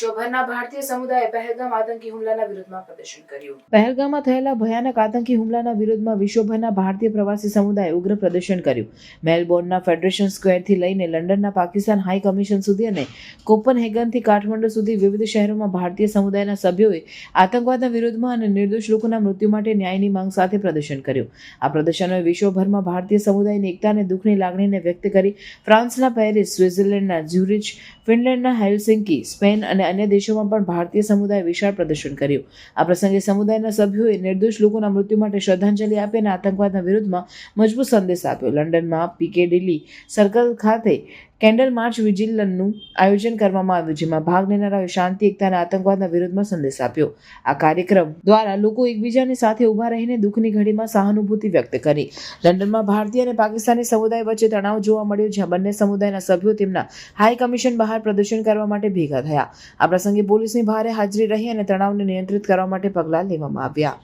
વિશ્વભરના ભારતીય સમુદાયે પહેલગામ આતંકી હુમલાના વિરોધમાં પ્રદર્શન કર્યું. પહેલગામમાં થયેલા ભયાનક આતંકી હુમલાના વિરોધમાં વિશ્વભરના ભારતીય પ્રવાસી સમુદાયે ઉગ્ર પ્રદર્શન કર્યું. મેલબોર્નના ફેડરેશન સ્ક્વેરથી લઈને લંડનના પાકિસ્તાન હાઈ કમિશન સુધી અને કોપનહેગનથી કાઠમંડુ સુધી વિવિધ શહેરોમાં ભારતીય સમુદાયના સભ્યોએ આતંકવાદના વિરોધમાં અને નિર્દોષ લોકોના મૃત્યુ માટે ન્યાયની માંગ સાથે પ્રદર્શન કર્યું. આ પ્રદર્શનોએ વિશ્વભરમાં ભારતીય સમુદાયની એકતા અને દુઃખની લાગણીને વ્યક્ત કરી ફ્રાન્સના પેરિસ, સ્વિટ્ઝરલેન્ડના ઝ્યુરિચ ફિનલેન્ડના હેલ્સિંકી, સ્પેન અને અન્ય દેશોમાં પણ ભારતીય સમુદાય વિશાળ પ્રદર્શન કર્યું. આ પ્રસંગે સમુદાયના સભ્યોએ નિર્દોષ લોકોના મૃત્યુ માટે શ્રદ્ધાંજલિ આપી અને આતંકવાદના વિરુદ્ધમાં મજબૂત સંદેશ આપ્યો. લંડનમાં પીકેડિલી સર્કલ ખાતે કેન્ડલ માર્ચ વિજિલનનું આયોજન કરવામાં આવ્યું, જેમાં ભાગ લેનારાઓએ શાંતિ, એકતા અને આતંકવાદના વિરુદ્ધમાં સંદેશ આપ્યો. આ કાર્યક્રમ દ્વારા લોકો એકબીજાની સાથે ઊભા રહીને દુઃખની ઘડીમાં સહાનુભૂતિ વ્યક્ત કરી. લંડનમાં ભારતીય અને પાકિસ્તાની સમુદાય વચ્ચે તણાવ જોવા મળ્યો, જ્યાં બંને સમુદાયના સભ્યો તેમના હાઈ કમિશન બહાર પ્રદર્શન કરવા માટે ભેગા થયા. આ પ્રસંગે પોલીસની ભારે હાજરી રહી અને તણાવને નિયંત્રિત કરવા માટે પગલાં લેવામાં આવ્યા.